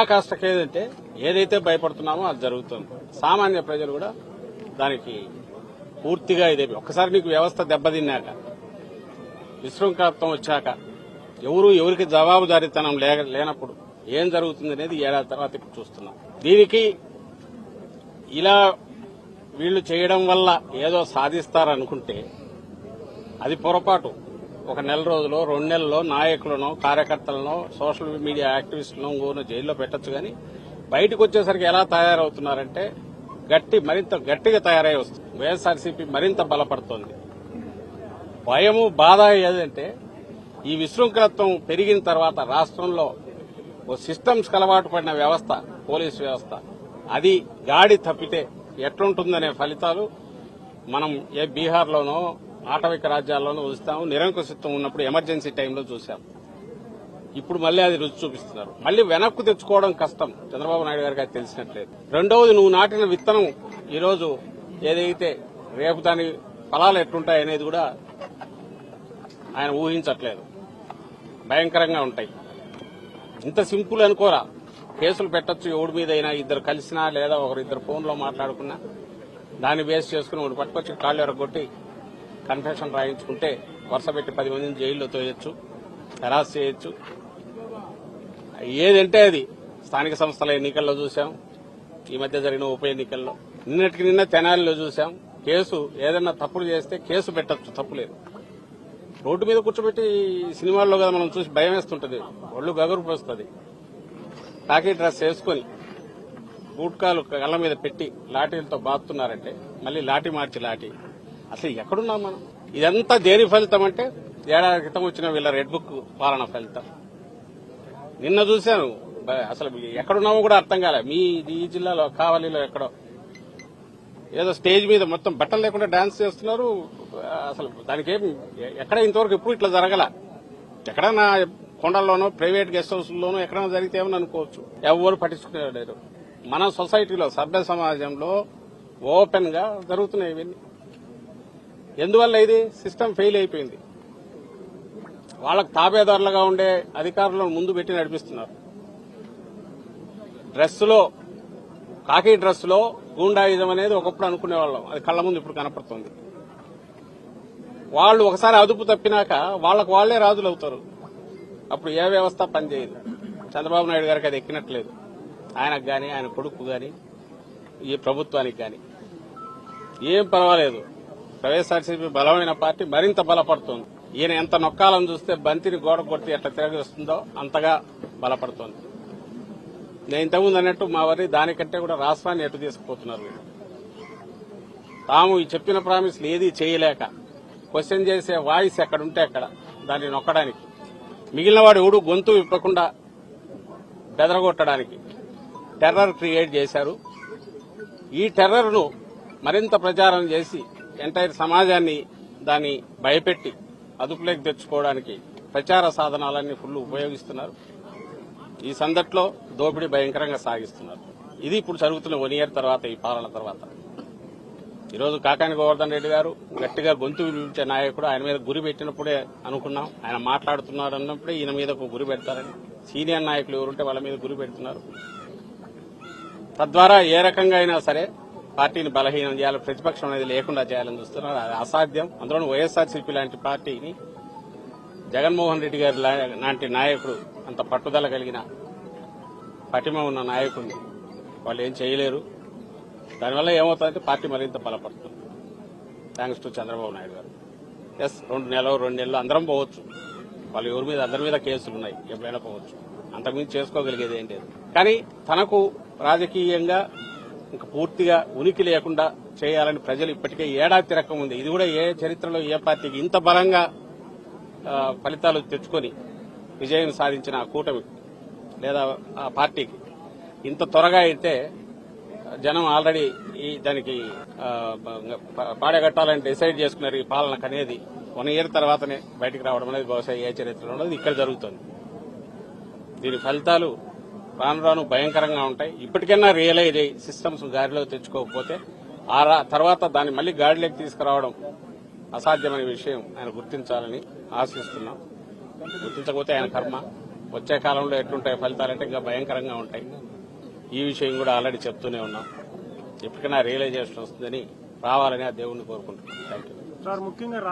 పరాకాష్ఠకి ఏదంటే ఏదైతే భయపడుతున్నామో అది జరుగుతుంది. సామాన్య ప్రజలు కూడా దానికి పూర్తిగా ఇదే ఒక్కసారి నీకు వ్యవస్థ దెబ్బతిన్నాక విశృంఖలత్వం వచ్చాక ఎవరు ఎవరికి జవాబుదారీతనం లేనప్పుడు ఏం జరుగుతుంది అనేది ఏడాది తర్వాత ఇప్పుడు చూస్తున్నాం. దీనికి ఇలా వీళ్ళు చేయడం వల్ల ఏదో సాధిస్తారనుకుంటే అది పొరపాటు. ఒక నెల రోజులో రెండు నెలల్లో నాయకులను కార్యకర్తలను సోషల్ మీడియా యాక్టివిస్టులను ఇంకోను జైల్లో పెట్టొచ్చు కానీ బయటకు వచ్చేసరికి ఎలా తయారవుతున్నారంటే గట్టి మరింత గట్టిగా తయారై వస్తుంది. వైఎస్ఆర్సీపీ మరింత బలపడుతోంది. భయము బాధ ఏదంటే ఈ విశృంఖలత్వం పెరిగిన తర్వాత రాష్ట్రంలో ఓ సిస్టమ్స్ అలవాటు పడిన వ్యవస్థ పోలీస్ వ్యవస్థ. అది గాడి తప్పితే ఎట్లుంటుందనే ఫలితాలు మనం ఏ బీహార్లోనో ఆటవిక రాజ్యాల్లోనూ చూస్తాము నిరంకుశత్వం ఉన్నప్పుడు ఎమర్జెన్సీ టైంలో చూశాం ఇప్పుడు మళ్ళీ అది రుచి చూపిస్తున్నారు. మళ్ళీ వెనక్కు తెచ్చుకోవడం కష్టం. చంద్రబాబు నాయుడు గారికి అది తెలిసినట్లేదు. రెండవది నువ్వు నాటిన విత్తనం ఈరోజు ఏదైతే రేపు దాని ఫలాలు ఎట్లుంటాయి అనేది కూడా ఆయన ఊహించట్లేదు. భయంకరంగా ఉంటాయి. ఇంత సింపుల్ అనుకోరా. కేసులు పెట్టొచ్చు ఎవడి మీద అయినా ఇద్దరు కలిసినా లేదా ఒకరిద్దరు ఫోన్లో మాట్లాడుకున్నా. దాన్ని బేస్ చేసుకుని ఒకటి పట్టుకొచ్చి కాళ్ళు ఎరగొట్టి కన్ఫెషన్ రాయించుకుంటే వరుస పెట్టి పది మందిని జైల్లో తోయొచ్చు హెరాస్ చేయొచ్చు. ఏదంటే అది. స్థానిక సంస్థల ఎన్నికల్లో చూసాం ఈ మధ్య జరిగిన ఉప ఎన్నికల్లో. నిన్నటికి నిన్న తెనాలిలో చూసాం కేసు ఏదైనా తప్పులు చేస్తే కేసు పెట్టచ్చు తప్పులేదు రోడ్డు మీద కూర్చోబెట్టి సినిమాల్లో కదా మనం చూసి భయం వేస్తుంటుంది. ఒళ్ళు గగురు పోస్తుంది. టాకీ డ్రెస్ వేసుకొని బూట్కాలు కళ్ళ మీద పెట్టి లాఠీలతో బాతున్నారంటే మళ్ళీ లాఠీ మార్చి లాఠీ. అసలు ఎక్కడున్నాం మనం? ఇదంతా దేని ఫలితం అంటే ఏడాది క్రితం వచ్చిన వీళ్ళ రెడ్ బుక్ పాలన ఫలితం. నిన్న చూశాను. అసలు ఎక్కడున్నామో కూడా అర్థం కాలే. మీ ఈ జిల్లాలో కావలిలో ఎక్కడో. ఏదో స్టేజ్ మీద మొత్తం బట్టలు లేకుండా డాన్స్ చేస్తున్నారు. అసలు దానికి ఏం ఎక్కడ ఇంతవరకు ఎప్పుడు ఇట్లా జరగల? ఎక్కడన్నా కొండల్లోనో ప్రైవేట్ గెస్ట్ హౌస్లోనో ఎక్కడైనా జరిగితే ఏమని అనుకోవచ్చు? ఎవరు పట్టించుకునేవారు మన సొసైటీలో సభ్య సమాజంలో ఓపెన్గా జరుగుతున్నాయి ఇవన్నీ. ఎందువల్ల ఇది? సిస్టమ్ ఫెయిల్ అయిపోయింది. వాళ్ళకు తాబేదారులుగా ఉండే అధికారులను ముందు పెట్టి నడిపిస్తున్నారు. డ్రెస్సులో కాకి డ్రెస్సులో గూండాయుధం అనేది ఒకప్పుడు అనుకునేవాళ్ళం. అది కళ్ళ ముందు ఇప్పుడు కనపడుతుంది. వాళ్ళు ఒకసారి అదుపు తప్పినాక వాళ్ళకు వాళ్ళే రాజులు అవుతారు అప్పుడు ఏ వ్యవస్థ పనిచేయదు. చంద్రబాబు నాయుడు గారికి అది ఎక్కినట్లేదు. ఆయనకు కానీ ఆయన కొడుకు కానీ ఈ ప్రభుత్వానికి కానీ ఏం పర్వాలేదు. వైఎస్ఆర్సీపీ బలమైన పార్టీ మరింత బలపడుతోంది. ఈయన ఎంత నొక్కాలని చూస్తే బంతిని గోడ కొట్టి ఎట్లా తిరగేస్తుందో అంతగా బలపడుతోంది. నేను ఇంతకుముందు అన్నట్టు మా వారి దానికంటే కూడా రాష్ట్రాన్ని ఎటు తీసుకుపోతున్నారు తాము ఈ చెప్పిన ప్రామిస్లు ఏది చేయలేక క్వశ్చన్ చేసే వాయిస్ ఎక్కడుంటే అక్కడ దాన్ని నొక్కడానికి మిగిలిన వాడు ఎవడు గొంతు విప్పకుండా బెదరగొట్టడానికి టెర్రర్ క్రియేట్ చేశారు. ఈ టెర్రర్ను మరింత ప్రచారం చేసి ఎంటైర్ సమాజాన్ని దాన్ని భయపెట్టి అదుపులోకి తెచ్చుకోవడానికి ప్రచార సాధనాలన్నీ ఫుల్ ఉపయోగిస్తున్నారు. ఈ సందట్లో దోపిడీ భయంకరంగా సాగిస్తున్నారు. ఇది ఇప్పుడు జరుగుతున్న వన్ ఇయర్ తర్వాత ఈ పాలన తర్వాత. ఈరోజు కాకాని గోవర్ధన్ రెడ్డి గారు గట్టిగా గొంతు విలిచే నాయకుడు. ఆయన మీద గురి పెట్టినప్పుడే అనుకున్నాం. ఆయన మాట్లాడుతున్నారు అన్నప్పుడే ఈయన మీద ఒక గురి పెడతారని. సీనియర్ నాయకులు ఎవరుంటే వాళ్ళ మీద గురి పెడుతున్నారు. తద్వారా ఏ రకంగా అయినా సరే పార్టీని బలహీనం చేయాలి ప్రతిపక్షం అనేది లేకుండా చేయాలని చూస్తున్నారు. అది అసాధ్యం. అందులో వైఎస్ఆర్సీపీ లాంటి పార్టీని జగన్మోహన్ రెడ్డి గారి లాంటి నాయకుడు అంత పట్టుదల కలిగిన పటిమ ఉన్న నాయకుడిని వాళ్ళు ఏం చేయలేరు. దానివల్ల ఏమవుతుందంటే పార్టీ మరింత బలపడుతుంది. థ్యాంక్స్ టు చంద్రబాబు నాయుడు గారు. ఎస్ రెండు నెలలు రెండు నెలలు అందరం పోవచ్చు. వాళ్ళు ఎవరి మీద అందరి మీద కేసులు ఉన్నాయి. ఎప్పుడైనా పోవచ్చు. అంతకుమించి చేసుకోగలిగేది ఏం లేదు. కానీ తనకు రాజకీయంగా ఇంకా పూర్తిగా ఉనికి లేకుండా చేయాలని ప్రజలు ఇప్పటికే ఏడాది తిరక్కం ఉంది. ఇది కూడా ఏ చరిత్రలో ఏ పార్టీకి ఇంత బలంగా ఫలితాలు తెచ్చుకొని విజయం సాధించిన ఆ కూటమి లేదా ఆ పార్టీకి. ఇంత త్వరగా అయితే జనం ఆల్రెడీ ఈ దానికి పాడగట్టాలని డిసైడ్ చేసుకున్నారు ఈ పాలనకు అనేది. వన్ ఇయర్ తర్వాతనే బయటికి రావడం అనేది బహుశా ఏ చరిత్రలో ఇక్కడ జరుగుతుంది. దీని ఫలితాలు రాను రాను భయంకరంగా ఉంటాయి. ఇప్పటికైనా రియలైజ్ అయ్యి సిస్టమ్స్ గాడిలో తెచ్చుకోకపోతే ఆ తర్వాత దాన్ని మళ్ళీ గాడిలోకి తీసుకురావడం అసాధ్యమైన విషయం ఆయన గుర్తించాలని ఆశిస్తున్నాం. గుర్తించకపోతే ఆయన కర్మ. వచ్చే కాలంలో ఎట్లుంటాయి ఫలితాలంటే ఇంకా భయంకరంగా ఉంటాయి. ఈ విషయం కూడా ఆల్రెడీ చెప్తూనే ఉన్నాం. ఎప్పటికైనా రియలైజేషన్ వస్తుందని రావాలని ఆ దేవుణ్ణి కోరుకుంటున్నాం. Thank you